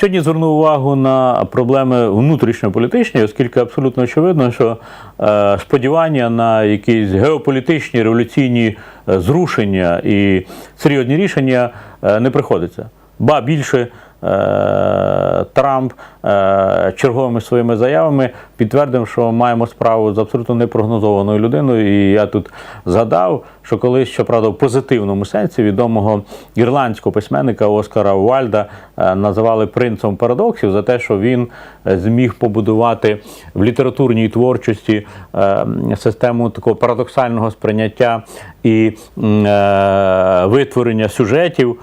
Сьогодні звернув увагу на проблеми внутрішньополітичні, оскільки абсолютно очевидно, що е, сподівання на якісь геополітичні революційні е, зрушення і серйозні рішення е, не приходиться. Ба більше Трамп черговими своїми заявами підтвердив, що маємо справу з абсолютно непрогнозованою людиною. І я тут згадав, що колись, щоправда, в позитивному сенсі відомого ірландського письменника Оскара Уальда е, називали принцем парадоксів за те, що він е, зміг побудувати в літературній творчості е, систему такого парадоксального сприйняття і витворення сюжетів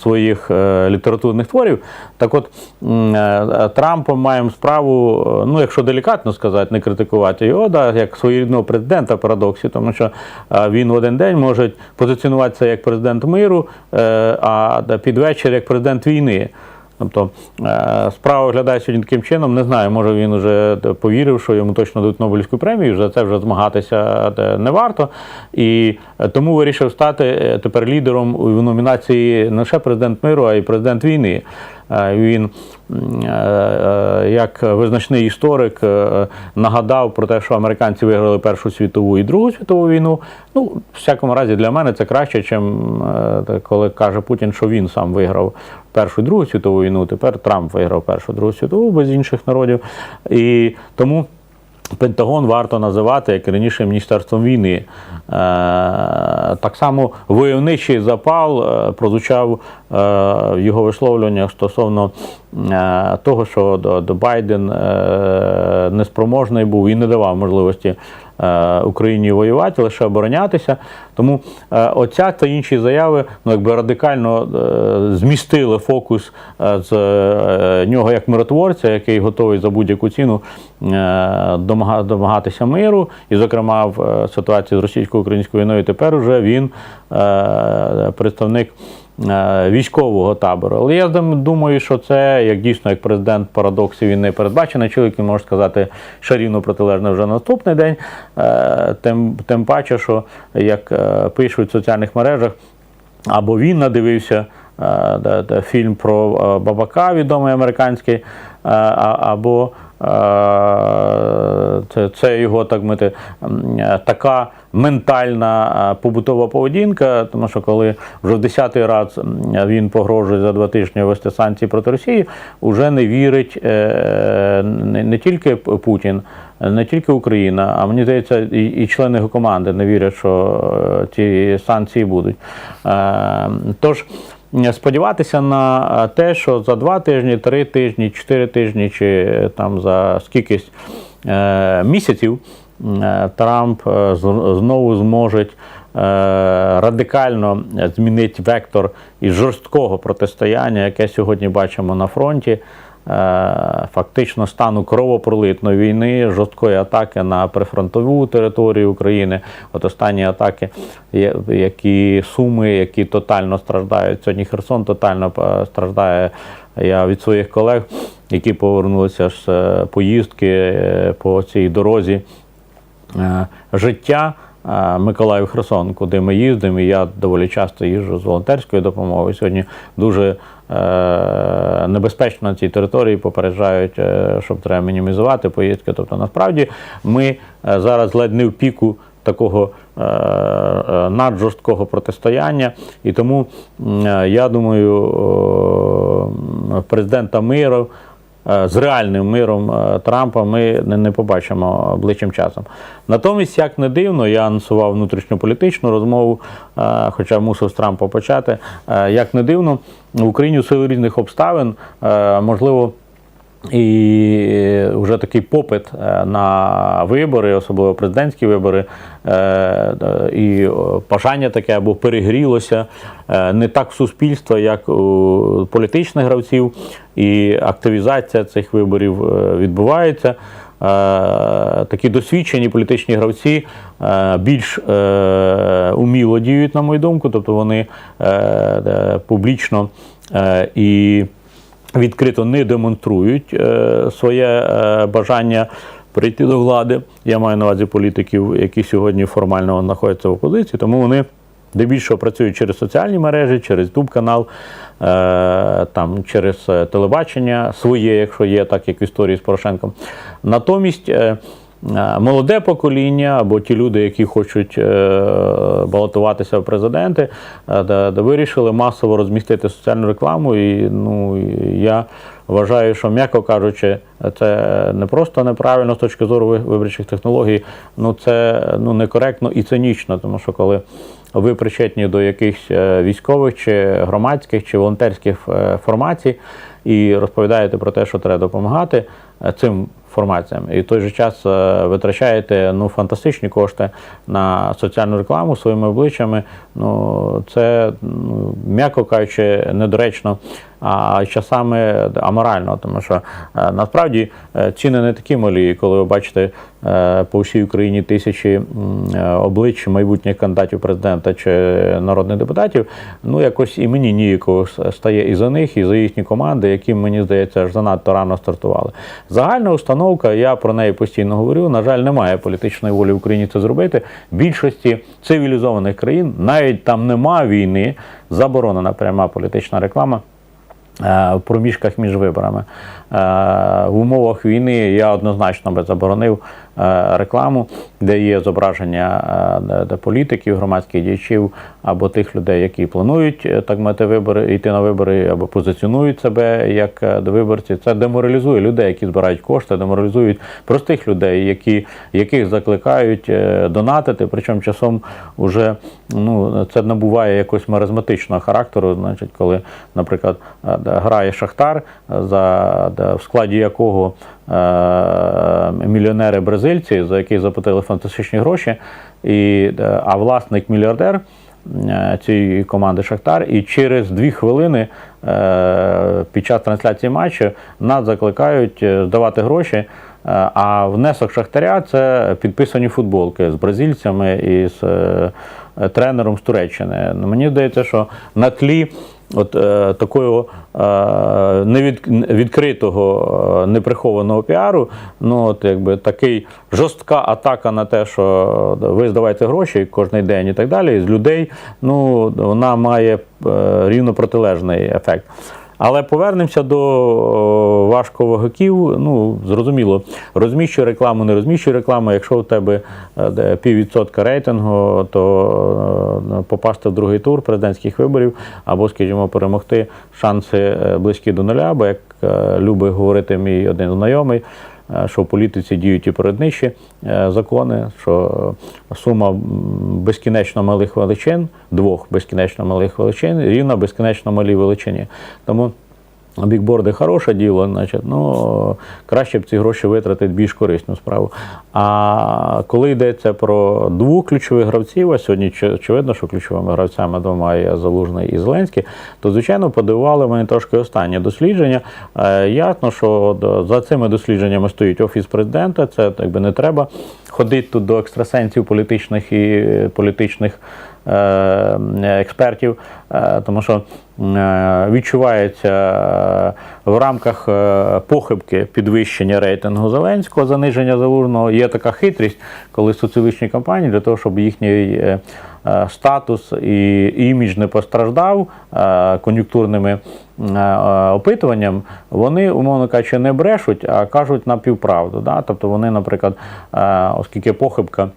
своїх літературних творів. Так от Трампом маємо справу, ну якщо делікатно сказати, не критикувати його, да, як своєрідного президента парадоксі, тому що е, він в один день може позиціонуватися як президент миру, е, а під вечір як президент війни. Тобто е, справа виглядає сьогодні таким чином. Не знаю, може він вже повірив, що йому точно дадуть Нобелівську премію. За це вже змагатися е, не варто. І е, тому вирішив стати тепер лідером у номінації не лише президент миру, а й президент війни. Він як визначний історик нагадав про те, що американці виграли Першу світову і Другу світову війну. Ну, в всякому разі, для мене це краще, ніж коли каже Путін, що він сам виграв Першу Другу світову війну. Тепер Трамп виграв Першу Другу світову без інших народів. І тому. Пентагон варто називати, як і раніше, Міністерством війни. Е, так само войовничий запал е, прозвучав е, в його висловлюваннях стосовно того, що Байден неспроможний був і не давав можливості Україні воювати, лише оборонятися. Тому е, оця та інші заяви ну, якби радикально е, змістили фокус е, з е, нього як миротворця, який готовий за будь-яку ціну е, домагатися миру, і, зокрема, в е, ситуації з російсько-українською війною тепер вже він е, представник. Е, Військового табору, але я думаю, що це як дійсно як президент парадоксів він не передбачений. Чоловік він може сказати ще рівно протилежне вже наступний день. Е, Тим, тим паче, що як е, пишуть в соціальних мережах, або він надивився фільм про Бабака, відомий американський, або це, його так мити, така ментальна побутова поведінка, тому що коли вже в десятий раз він погрожує за два тижні вести санкції проти Росії, вже не вірить е, не, тільки Путін, не тільки Україна, а мені здається, і, члени його команди не вірять, що е, ці санкції будуть. Е, Тож сподіватися на те, що за два тижні, три тижні, чотири тижні, чи там за скількись місяців Трамп е, знову зможе е, радикально змінити вектор із жорсткого протистояння, яке сьогодні бачимо на фронті. е, Фактично стану кровопролитної війни, жорсткої атаки на прифронтову територію України. От останні атаки, які суми, які тотально страждають. Сьогодні Херсон тотально е, страждає. Я від своїх колег, які повернулися з е, поїздки е, по цій дорозі е, життя. е, Миколаїв Херсон, куди ми їздимо, і я доволі часто їжджу з волонтерською допомогою. Сьогодні дуже е, небезпечно на цій території попереджають, е, щоб треба мінімізувати поїздки. Тобто, насправді, ми е, зараз ледь не в піку такого е, е, наджорсткого протистояння. І тому е, я думаю, президента миру. Е, З реальним миром е, Трампа ми не, побачимо ближчим часом. Натомість, як не дивно, я анонсував внутрішньополітичну розмову, е, хоча мусив з Трампа почати. Як не дивно, в Україні у силу різних обставин, можливо, і вже такий попит е, на вибори, особливо президентські вибори, е, е, і бажання таке або перегрілося е, не так в суспільства, як у політичних гравців, і активізація цих виборів е, відбувається. Е, Такі досвідчені політичні гравці е, більш е, уміло діють, на мою думку, тобто вони е, е, публічно е, і відкрито не демонструють е, своє е, бажання прийти до влади. Я маю на увазі політиків, які сьогодні формально знаходяться в опозиції, тому вони. дебільшого працюють через соціальні мережі, через YouTube канал, е, там через телебачення своє, якщо є, так як в історії з Порошенком. Натомість. Е, Молоде покоління або ті люди, які хочуть е, балотуватися в президенти, е, вирішили масово розмістити соціальну рекламу. І ну я вважаю, що м'яко кажучи, це не просто неправильно з точки зору виборчих технологій, ну це ну некоректно і цинічно, тому що коли ви причетні до якихось військових чи громадських чи волонтерських формацій і розповідаєте про те, що треба допомагати цим формаціям, і в той же час е, витрачаєте ну фантастичні кошти на соціальну рекламу своїми обличчями. Ну це ну, м'яко кажучи, недоречно, а часами аморально, тому що е, насправді е, ціни не такі малі, коли ви бачите е, по всій Україні тисячі облич майбутніх кандидатів президента чи народних депутатів. Ну якось і мені ніяково стає і за них, і за їхні команди, які мені здається аж занадто рано стартували. Загальна установка, я про неї постійно говорю. На жаль, немає політичної волі в Україні це зробити. Більшості цивілізованих країн навіть там нема війни, заборонена пряма політична реклама. Е, В проміжках між виборами. Е, В умовах війни я однозначно би заборонив е, рекламу, де є зображення е, де- політиків, громадських діячів або тих людей, які планують так мати вибори, йти на вибори, або позиціонують себе як до виборців. Це деморалізує людей, які збирають кошти, деморалізують простих людей, які, яких закликають донатити. Причому часом уже ну, це набуває якогось маразматичного характеру. Значить, коли, наприклад, грає Шахтар, за, в складі якого е, мільйонери бразильці, за яких заплатили фантастичні гроші, і, е, а власник мільярдер е, цієї команди Шахтар, і через дві хвилини е, під час трансляції матчу нас закликають е, здавати гроші. Е, А внесок Шахтаря це підписані футболки з бразильцями і з е, тренером з Туреччини. Мені здається, що на тлі от е, такого е, невід, відкритого, е, неприхованого піару, ну от якби такий жорстка атака на те, що ви здавайте гроші кожен день і так далі, з людей, ну вона має е, рівно протилежний ефект. Але повернемося до о, важковагаків. Ну, зрозуміло, розміщуй рекламу, не розміщуй рекламу. Якщо у тебе е, піввідсотка рейтингу, то е, попасти в другий тур президентських виборів або, скажімо, перемогти шанси е, близькі до нуля, бо як е, любить говорити мій один знайомий. Е, Що в політиці діють і переднищі е, закони, що сума безкінечно малих величин, двох безкінечно малих величин, рівна безкінечно малій величині. Тому Бікборди хороше діло, значить, ну краще б ці гроші витратити більш корисну справу. А коли йдеться про двох ключових гравців, а сьогодні очевидно, що ключовими гравцями двома є Залужний і Зеленський, то звичайно подивували мене трошки останнє дослідження. Е, Ясно, що за цими дослідженнями стоїть офіс президента. Це так би не треба ходити тут до екстрасенсів політичних і е, політичних експертів, е, тому що е, відчувається е, в рамках е, похибки підвищення рейтингу Зеленського, заниження залужного. Є така хитрість, коли соціологічні кампанії для того, щоб їхній е, е, статус і імідж не постраждав е, кон'юнктурними е, е, опитуванням, вони, умовно кажучи, не брешуть, а кажуть напівправду. Да? Тобто вони, наприклад, е, оскільки похибка.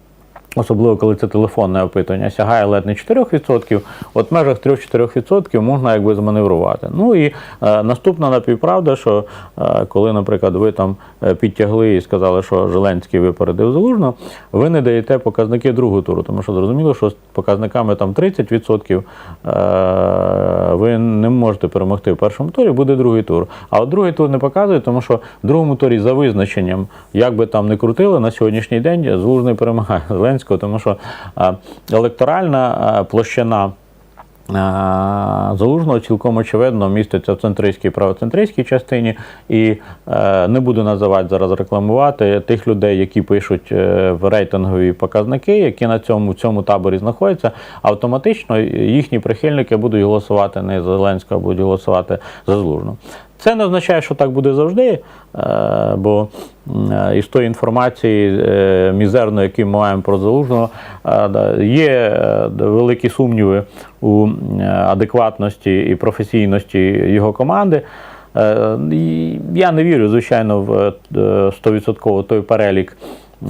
Особливо, коли це телефонне опитування, сягає ледь не 4%, от в межах 3-4% можна якби зманеврувати. Ну і е, наступна напівправда, що е, коли, наприклад, ви там е, підтягли і сказали, що Зеленський випередив залужно, ви не даєте показники другого туру, тому що зрозуміло, що з показниками там 30% е, ви не можете перемогти в першому турі, буде другий тур. А от другий тур не показує, тому що в другому турі за визначенням, як би там не крутили, на сьогоднішній день Залужний перемагає Зеленського, тому що е, електоральна е, площина. е, Залужного цілком очевидно міститься в центристській і правоцентристській частині, і е, не буду називати зараз рекламувати тих людей, які пишуть в рейтингові показники, які на цьому в цьому таборі знаходяться. Автоматично їхні прихильники будуть голосувати не за Зеленського, а будуть голосувати за Залужного. Це не означає, що так буде завжди, е, бо е, із тої інформації е, мізерної, яку ми маємо про залужного, є великі сумніви у адекватності і професійності його команди. Я не вірю, звичайно, в е, 100% той перелік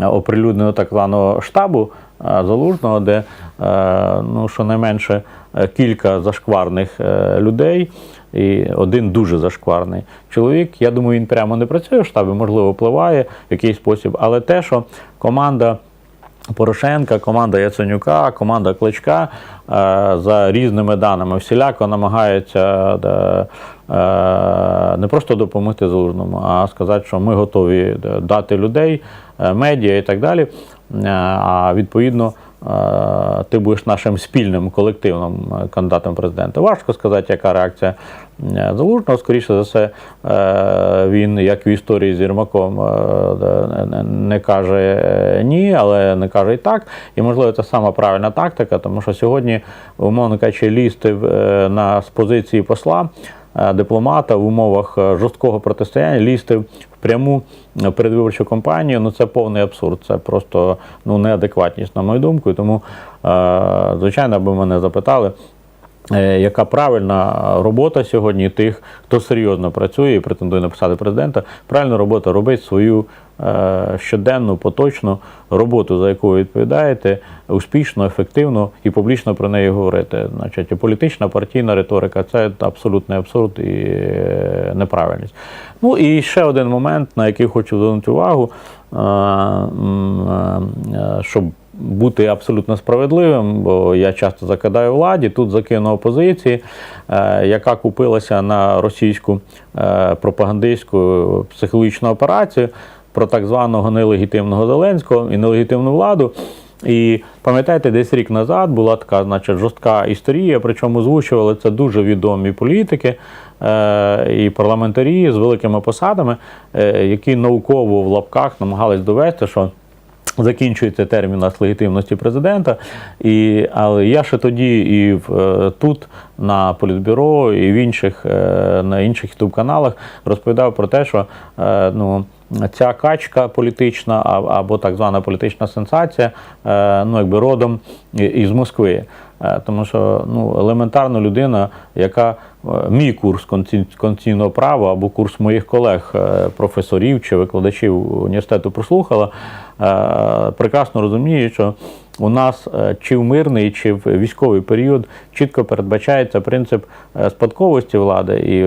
оприлюдненого так званого штабу залужного, де ну, щонайменше кілька зашкварних людей і один дуже зашкварний чоловік. Я думаю, він прямо не працює в штабі, можливо, впливає в якийсь спосіб, але те, що команда. Порошенка, команда Яценюка, команда Кличка е, за різними даними всіляко намагаються е, е, не просто допомогти залужному, а сказати, що ми готові дати людей, медіа і так далі. А відповідно. Ти будеш нашим спільним колективним кандидатом президента. Важко сказати, яка реакція залужного. Скоріше за все, е, він, як в історії з Єрмаком, е, не- каже е, ні, але не каже і так. І можливо, це сама правильна тактика, тому що сьогодні, умовно кажучи, лізти е, на з позиції посла. е, Дипломата в умовах е, жорсткого протистояння лізти в пряму е, передвиборчу кампанію, ну це повний абсурд. Це просто ну неадекватність, на мою думку. І тому, е, звичайно, аби мене запитали, е, яка правильна робота сьогодні тих, хто серйозно працює і претендує на посади президента. Правильна робота робить свою е, щоденну, поточну роботу, за яку ви відповідаєте, успішно, ефективно і публічно про неї говорити. Значить, політична партійна риторика це абсолютний абсурд і е, неправильність. Ну і ще один момент, на який хочу звернути увагу, е, е, щоб бути абсолютно справедливим, бо я часто закидаю владі, тут закину опозиції, е, яка купилася на російську е, пропагандистську психологічну операцію про так званого нелегітимного Зеленського і нелегітимну владу. І пам'ятаєте, десь рік назад була така, значить, жорстка історія, причому озвучували це дуже відомі політики е, і парламентарі з великими посадами, е, які науково в лапках намагались довести, що закінчується термін у нас легітимності президента. І, але я ще тоді і в, е, тут на Політбюро, і в інших, е, на інших ютуб каналах розповідав про те, що е, ну, ця качка політична або так звана політична сенсація, ну, якби родом із Москви. Тому що ну, елементарно людина, яка мій курс конституційного права або курс моїх колег, професорів чи викладачів університету прослухала, прекрасно розуміє, що у нас е, чи в мирний, чи в військовий період чітко передбачається принцип е, спадковості влади, і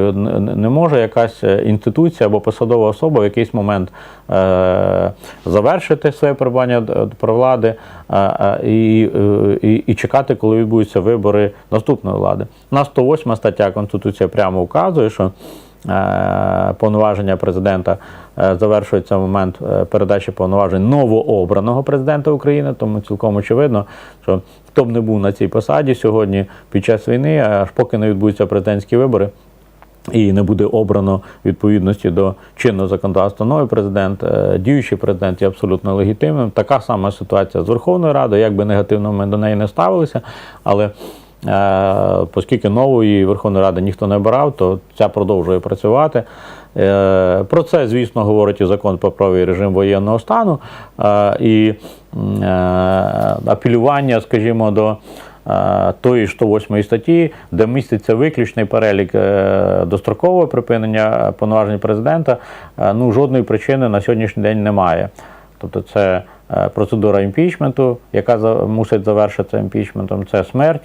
не може якась е, інституція або посадова особа в якийсь момент е, завершити своє перебування при влади е, е, і, е, і, і чекати, коли відбудуться вибори наступної влади. У нас 108 стаття Конституції прямо вказує, що е, повноваження президента е, завершується в момент е, передачі повноважень новообраного президента України. Тому цілком очевидно, що хто б не був на цій посаді сьогодні під час війни, аж поки не відбудуться президентські вибори. І не буде обрано відповідності до чинного законодавства новий президент, е, діючий президент є абсолютно легітимним. Така сама ситуація з Верховною Радою, як би негативно ми до неї не ставилися, але е, оскільки нової Верховної Ради ніхто не обирав, то ця продовжує працювати. Е, Про це, звісно, говорить і закон про правовий режим воєнного стану е, і е, апелювання, скажімо, до е, тої ж 108 статті, де міститься виключний перелік е, дострокового припинення повноважень президента, е, ну жодної причини на сьогоднішній день немає. Тобто це е, процедура імпічменту, яка мусить завершитися імпічментом, це смерть.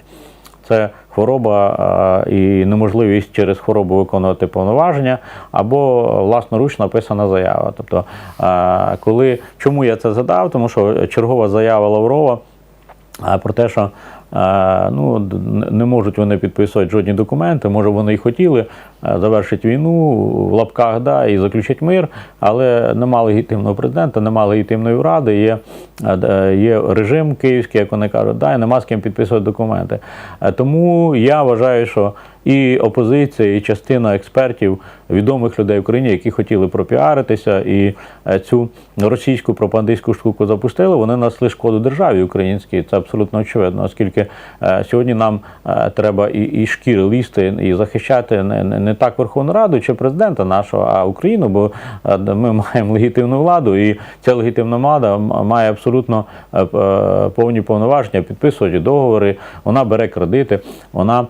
Це хвороба і неможливість через хворобу виконувати повноваження, або власноруч написана заява. Тобто, коли чому я це задав? Тому що чергова заява Лаврова про те, що ну, не- можуть вони підписувати жодні документи, може вони і хотіли е, завершити війну в лапках, да, і заключити мир, але нема легітимного президента, нема легітимної ради, є, е, є режим київський, як вони кажуть, да, і нема з ким підписувати документи. Е, Тому я вважаю, що і опозиція, і частина експертів, відомих людей в Україні, які хотіли пропіаритися і е, цю російську пропагандистську штуку запустили, вони несли шкоду державі українській. Це абсолютно очевидно, оскільки е, сьогодні нам е, треба і, і шкіри лізти, і захищати не, не, так Верховну Раду чи президента нашого, а Україну, бо е, ми маємо легітимну владу, і ця легітимна влада має абсолютно повні повноваження підписувати договори, вона бере кредити, вона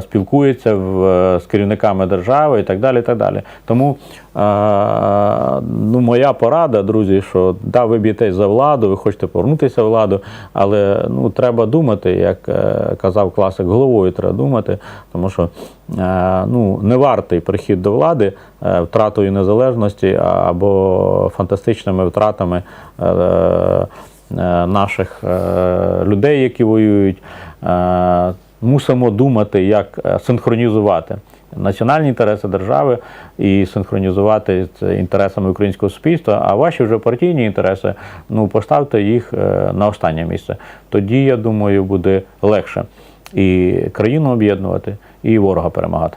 спілкується в, з керівниками держави і так далі. І так далі. Тому ну, моя порада, друзі, що да, ви б'єтесь за владу, ви хочете повернутися владу, але ну, треба думати, як е, казав класик, головою треба думати, тому що е, ну, не вартий прихід до влади е, втратою незалежності або фантастичними втратами. Наших людей, які воюють, мусимо думати, як синхронізувати національні інтереси держави і синхронізувати з інтересами українського суспільства. А ваші вже партійні інтереси, ну поставте їх е, на останнє місце. Тоді, я думаю, буде легше і країну об'єднувати, і ворога перемагати.